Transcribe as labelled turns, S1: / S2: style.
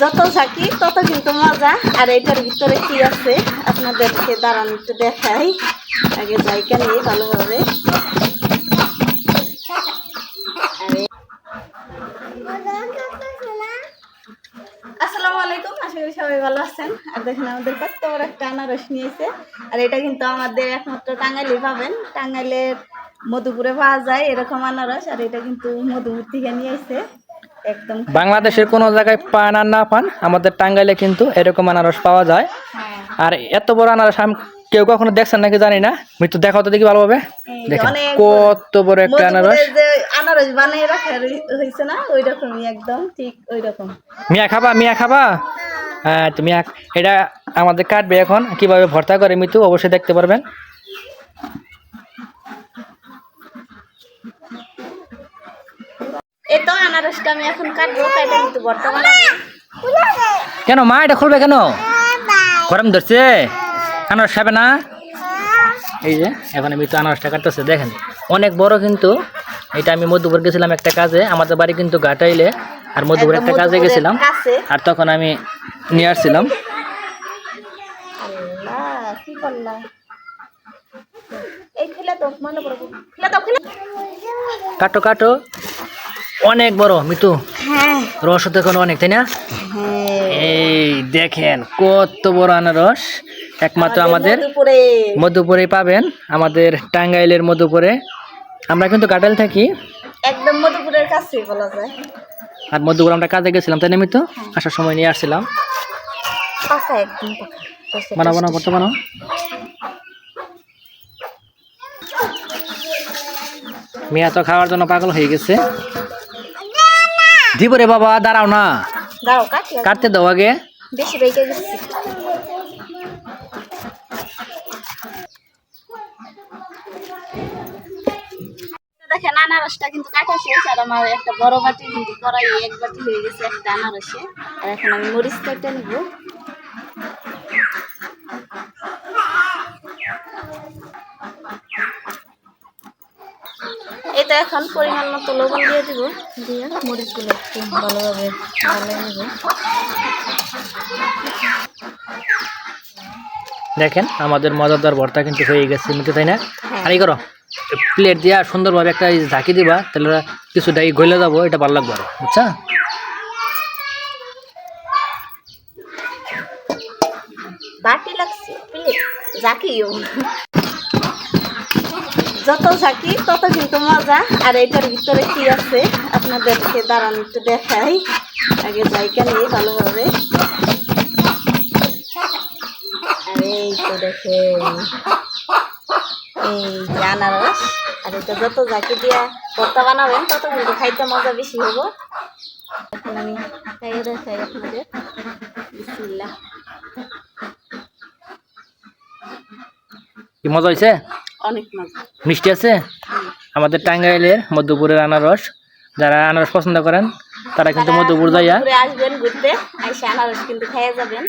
S1: যত থাকি তত কিন্তু মজা। আর এটার ভিতরে কি আছে? আপনাদেরকে দাঁড়ান একটু দেখাই। আগে জায়গা নিয়ে ভালোভাবে। আসসালামু আলাইকুম সবাই ভালো আছেন। আর দেখেন, আমাদের কত আনারস নিয়েছে। আর এটা কিন্তু আমাদের একমাত্র পাবেন। টাঙ্গাইলের মধুপুরে পাওয়া যায় এরকম আনারস। আর এটা কিন্তু মধুপুর থেকে নিয়েছে
S2: বাংলাদেশের কোনো জায়গায় পান আর না পান আমাদের টাঙ্গাইলে কিন্তু এরকম আনারস পাওয়া যায়।
S1: হ্যাঁ।
S2: আর এত বড় আনারস আমি কেউ কখনো দেখছেন নাকি জানি না? মৃত্যু দেখাও তো দেখি ভালোভাবে। দেখেন কত বড় একটা আনারস।
S1: আনারস বানিয়ে রাখা হয়েছে না ওই রকমই একদম ঠিক ওই রকম
S2: মিয়া খাবা মিয়া খাবা? হ্যাঁ তুমি এটা আমাদের কাটবে এখন। কীভাবে ভর্তা করে মৃত্যু অবশ্যই দেখতে পারবেন
S1: এই তো আনারসটা আমি এখন কাটবো কাটে কিন্তু বর্তমানে।
S2: কেন মা এটা খুলবে কেন? গরম ধরছে। আনারস খাবে না? এই যে এখন আমি তো আনারসটা কাটতেছে দেখেন। অনেক বড় কিন্তু এটা আমি মধ্যপুর গেছিলাম একটা কাজে আমাদের বাড়ি কিন্তু ঘাটাইলে আর মধ্যপুর একটা কাজে গেছিলাম আর তখন আমি নিয়ে আসছিলাম। কাটো কাটো। অনেক বড় মিতু।
S1: হ্যাঁ।
S2: রস দেখুন অনেক তাই না?
S1: হ্যাঁ।
S2: এই দেখেন কত বড় আনারস। একমাত্র আমাদের মধুপুরে। পাবেন। আমাদের টাঙ্গাইলের মধুপুরে। আমরা কিন্তু কাটাল থাকি।
S1: একদম মধুপুরের কাছে বলা যায়।
S2: আর মধুপুর আমরা কাজে গেছিলাম তাই না মিতু? আসার সময় নিয়ে আসছিলাম।
S1: পাকা একদম পাকা।
S2: বানাবো না করতে বানাও। মিয়া তো খাওয়ার জন্য পাগল হয়ে গেছে। দিব রে বাবা দাঁড়াও না। কাটতে দাও আগে।
S1: বেশি বেঁকে গেছি দেখেন আনারসটা কিন্তু কাটা শেষ আর আমার একটা বড় বাটি কিন্তু করাই এক বাটি হয়ে গেছে একটা আনারসে। আর এখন আমি মরিচ কেটে নিব। এটা এখন পরিমাণ মতো লবণ দিয়ে দিব দিয়ে মরিচগুলো একটু ভালোভাবে ভালো নিব।
S2: দেখেন আমাদের মজাদার ভর্তা কিন্তু হয়ে গেছে মিটু তাই না? আর এই করো প্লেট দিয়া সুন্দরভাবে একটা ঝাঁকি দিবা তাহলে কিছুটা এই গলে যাব এটা ভালো লাগবে আরও বুঝছা?
S1: বাটি লাগছে প্লেট জাকিও যত ঝাঁকি তত কিন্তু মজা। আর এটার ভিতরে কি আছে আপনাদেরকে দাঁড়ান একটু দেখাই। আগে জায়গা নিয়ে ভালোভাবে। আর এই তো দেখেন এই যে আনারস। আর এটা যত ঝাঁকি দিয়া ভর্তা বানাবেন তত কিন্তু খাইতে মজা বেশি হব এখন আমি খাইয়ে দেখাই আপনাদের। বিসমিল্লাহ।
S2: কি মজা হয়েছে
S1: অনেক মজা।
S2: মিষ্টি আছে? আমাদের টাঙ্গাইলের মধ্যপুরের আনারস। যারা আনারস পছন্দ করেন, তারা কিন্তু মধ্যপুর যাইয়া
S1: আসবেন ঘুরতে আনারস কিন্তু খেয়ে যাবেন।